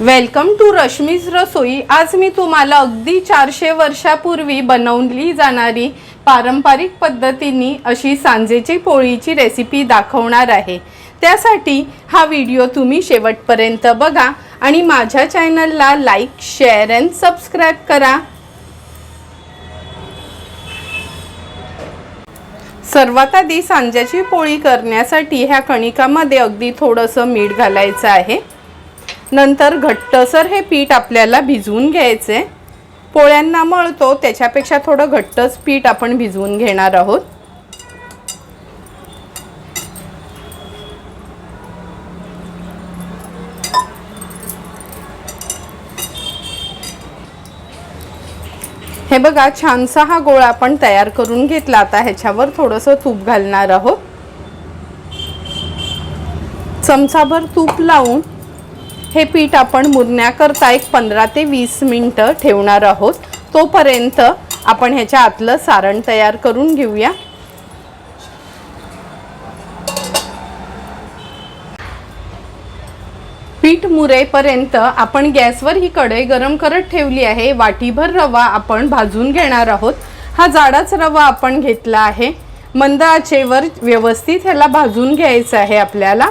Welcome to Rashmi's रसोई आज मी तुम्हाला अगदी चारशे वर्षापूर्वी बनवली जाणारी पारंपरिक पद्धतीने अशी सांजेची पोळीची रेसिपी दाखवणार आहे. त्यासाठी हा व्हिडिओ तुम्ही शेवटपर्यंत बघा आणि माझ्या चॅनलला लाईक शेअर अँड सबस्क्राईब करा. सर्वात आधी सांज्याची पोळी करण्यासाठी ह्या कणिकामध्ये अगदी थोडंसं मीठ घालायचं आहे. नंतर घट्टसर हे पीठ आपल्याला भिजवून घ्यायचे. पोळ्यांना मळतो त्याच्यापेक्षा थोडं घट्टच पीठ आपण भिजवून घेणार आहोत. हे बघा छानसा हा गोळा आपण तयार करून घेतला. आता ह्याच्यावर थोडंसं तूप घालणार आहोत. चमचाभर तूप लावून हे पीठ आपण मुरण्याकरता एक पंधरा ते वीस मिनटं ठेवणार आहोत. तोपर्यंत आपण ह्याच्या आतलं सारण तयार करून घेऊया. पीठ मुरेपर्यंत आपण गॅसवर ही कढई गरम करत ठेवली आहे. वाटीभर रवा आपण भाजून घेणार आहोत. हा जाडाच रवा आपण घेतला आहे. मंद आचेवर व्यवस्थित ह्याला भाजून घ्यायचं आहे आपल्याला.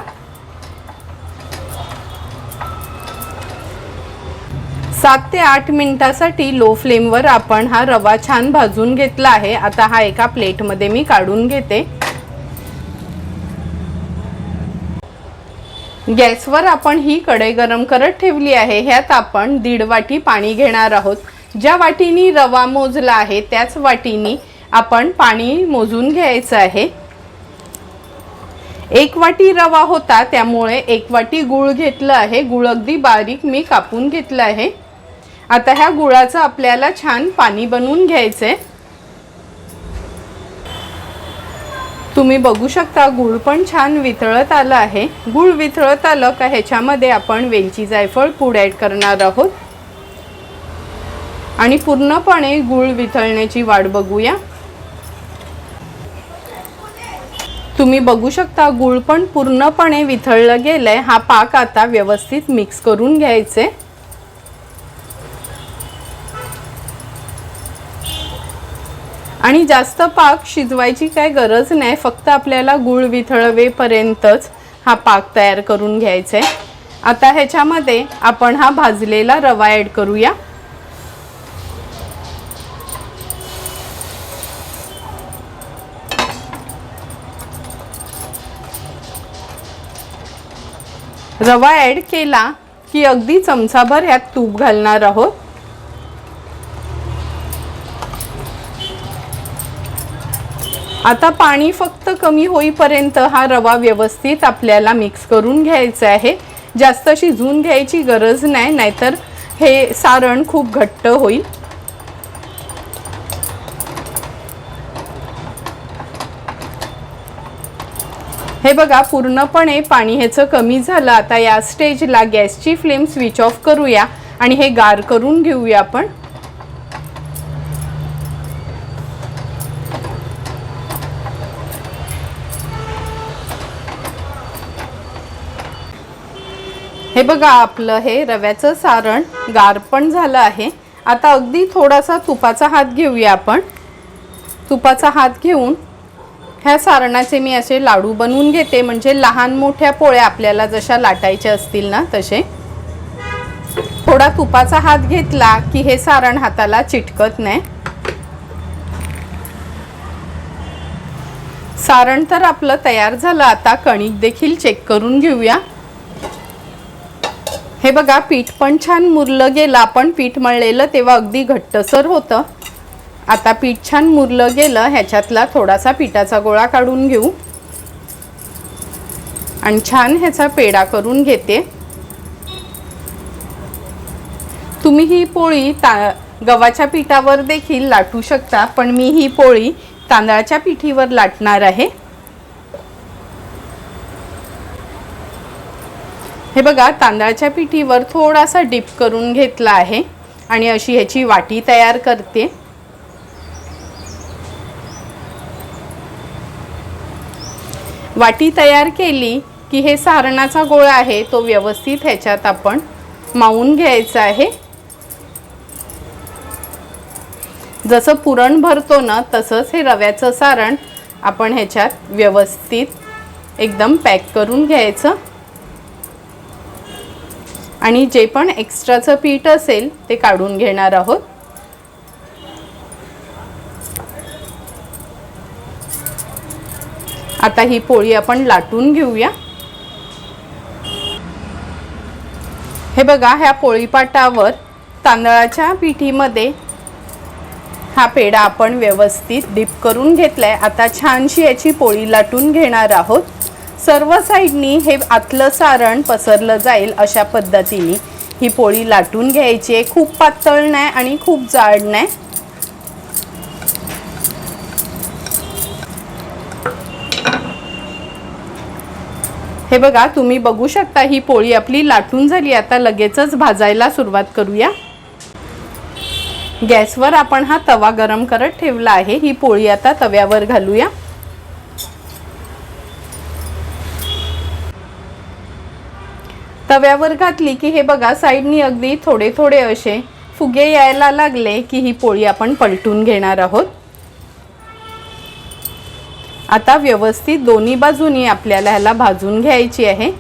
सात ते आठ मिनिटासाठी लो फ्लेमवर आपण हा रवा छान भाजून घेतला आहे. आता हा एका प्लेटमध्ये मी काढून घेते. गॅसवर आपण ही कढई गरम करत ठेवली आहे. ह्यात आपण दीड वाटी पाणी घेणार आहोत. ज्या वाटीनी रवा मोजला आहे त्याच वाटीनी आपण पाणी मोजून घ्यायचं आहे. एक वाटी रवा होता त्यामुळे एक वाटी गूळ घेतलं आहे. गूळ अगदी बारीक मी कापून घेतलं आहे. आता ह्या गुळाचं आपल्याला छान पाणी बनवून घ्यायचंय. तुम्ही बघू शकता गूळ पण छान वितळत आलं आहे. गूळ वितळत आलं का ह्याच्यामध्ये आपण वेलची जायफळ पूड ॲड करणार आहोत. आणि पूर्णपणे गूळ वितळण्याची वाट बघूया. तुम्ही बघू शकता गूळ पण पूर्णपणे वितळलं गेलंय. हा पाक आता व्यवस्थित मिक्स करून घ्यायचे आणि जास्त पाक शिजवायची काय गरज नाही फक्त आपल्याला गूळ विथळवेपर्यंतच हा पाक तयार करून घ्यायचा आहे आता ह्याच्यामध्ये आपण हा भाजलेला रवा ॲड करूया. रवा ॲड केला की अगदी चमचाभर ह्यात तूप घालणार आहोत. आता पाणी फक्त कमी होईपर्यंत हा रवा व्यवस्थित आपल्याला मिक्स करून घ्यायचा आहे. जास्त शिजून घ्यायची गरज नाही नाहीतर हे सारण खूप घट्ट होईल. हे बघा पूर्णपणे पाणी ह्याचं कमी झालं. आता या स्टेजला गॅसची फ्लेम स्विच ऑफ करूया आणि हे गार करून घेऊया आपण. हे बघा आपलं हे रव्याचं सारण गार पण झालं आहे. आता अगदी थोडासा तुपाचा हात घेऊया आपण. तुपाचा हात घेऊन ह्या सारणाचे मी असे लाडू बनवून घेते. म्हणजे लहान मोठ्या पोळ्या आपल्याला जशा लाटायच्या असतील ना तसे. थोडा तुपाचा हात घेतला की हे सारण हाताला चिटकत नाही. सारण तर आपलं तयार झालं. आता कणिक देखील चेक करून घेऊया. हे बघा पीठ पण छान मुरलं गेलं आपण पीठ मळलेलं तेव्हा अगदी घट्टसर होतं. आता पीठ छान मुरलं गेलं ह्याच्यातला थोडासा पिठाचा गोळा काढून घेऊ. आणि छान ह्याचा पेढा करून घेते. तुम्ही ही पोळी ता गव्हाच्या पिठावर देखील लाटू शकता पण मी ही पोळी तांदळाच्या पिठीवर लाटणार आहे. हे बघा तांदळाच्या पिठीवर थोडासा डिप करून घेतला आहे आणि अशी ह्याची वाटी तयार करते. वाटी तयार केली की हे सारणाचा गोळा आहे तो व्यवस्थित ह्याच्यात आपण मावून घ्यायचं आहे. जसं पुरण भरतो ना तसंच हे रव्याचं सारण आपण ह्याच्यात व्यवस्थित एकदम पॅक करून घ्यायचं. आणि जे पण एक्स्ट्राचं पीठ असेल ते काढून घेणार आहोत. आता ही पोळी आपण लाटून घेऊया. हे बघा ह्या पोळीपाटावर तांदळाच्या पिठीमध्ये हा पेढा आपण व्यवस्थित डीप करून घेतलाय. आता छानशी याची पोळी लाटून घेणार आहोत. सर्व साईडनी हे आतलं सारण पसरलं जाईल अशा पद्धतीने. ही पोळी लाटून घ्यायची आहे. खूप पातळ नाही आणि खूप जाड नाही. हे बघा तुम्ही बघू शकता ही पोळी आपली लाटून झाली. आता लगेचच भाजायला सुरुवात करूया. गॅसवर आपण हा तवा गरम करत ठेवला आहे. ही पोळी आता तव्यावर घालूया. तव्यावर घातली की हे बघा साईडनी अगदी थोडे थोडे असे फुगे यायला लागले की ही पोळी आपण पलटून घेणार आहोत. आता व्यवस्थित दोन्ही बाजूनी आपल्याला ह्याला भाजून घ्यायची आहे.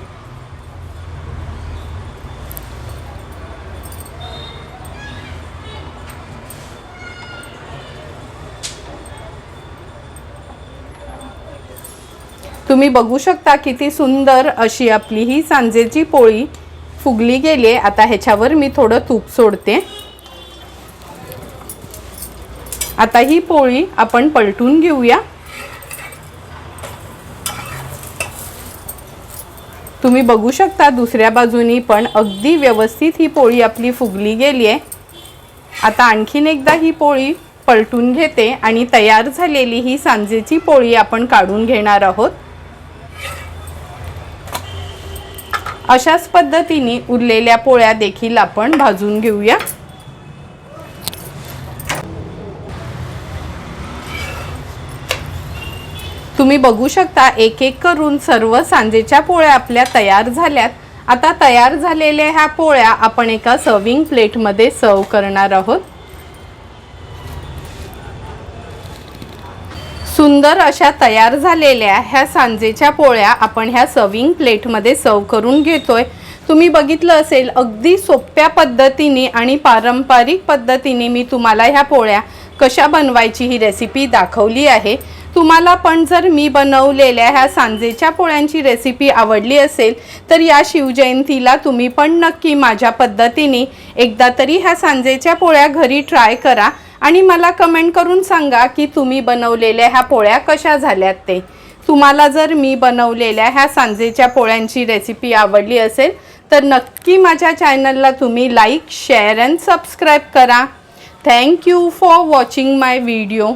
तुम्ही बघू शकता किती सुंदर अशी आपली ही सांजेची पोळी फुगली गेली आहे. आता ह्याच्यावर मी थोडं तूप सोडते. आता ही पोळी आपण पलटून घेऊया. तुम्ही बघू शकता दुसऱ्या बाजूनी पण अगदी व्यवस्थित ही पोळी आपली फुगली गेली आहे. आता आणखीन एकदा ही पोळी पलटून घेते आणि तयार झालेली ही सांजेची पोळी आपण काढून घेणार आहोत. अशाच पद्धतीने उरलेल्या पोळ्या देखील आपण भाजून घेऊया. तुम्ही बघू शकता एक एक करून सर्व सांजेच्या पोळ्या आपल्या तयार झाल्यात. आता तयार झालेल्या ह्या पोळ्या आपण एका सर्विंग प्लेटमध्ये सर्व करणार आहोत. सुंदर अशा तयार झालेल्या ह्या सांजेच्या पोळ्या आपण ह्या सर्विंग प्लेटमध्ये सर्व करून घेतोय. तुम्ही बघितलं असेल अगदी सोप्या पद्धतीने आणि पारंपरिक पद्धतीने मी तुम्हाला ह्या पोळ्या कशा बनवायची ही रेसिपी दाखवली आहे. तुम्हाला पण जर मी बनवलेल्या ह्या सांजेच्या पोळ्यांची रेसिपी आवडली असेल तर या शिवजयंतीला तुम्ही पण नक्की माझ्या पद्धतीने एकदा तरी ह्या सांजेच्या पोळ्या घरी ट्राय करा. आणि मला कमेंट करून सांगा की तुम्ही बनवलेल्या ह्या पोळ्या कशा झाल्यात ते. तुम्हाला जर मी बनवलेल्या ह्या सांजेच्या पोळ्यांची रेसिपी आवडली असेल तर नक्की माझ्या चॅनलला तुम्ही लाईक शेअर अँड सबस्क्राईब करा. Thank you for watching my video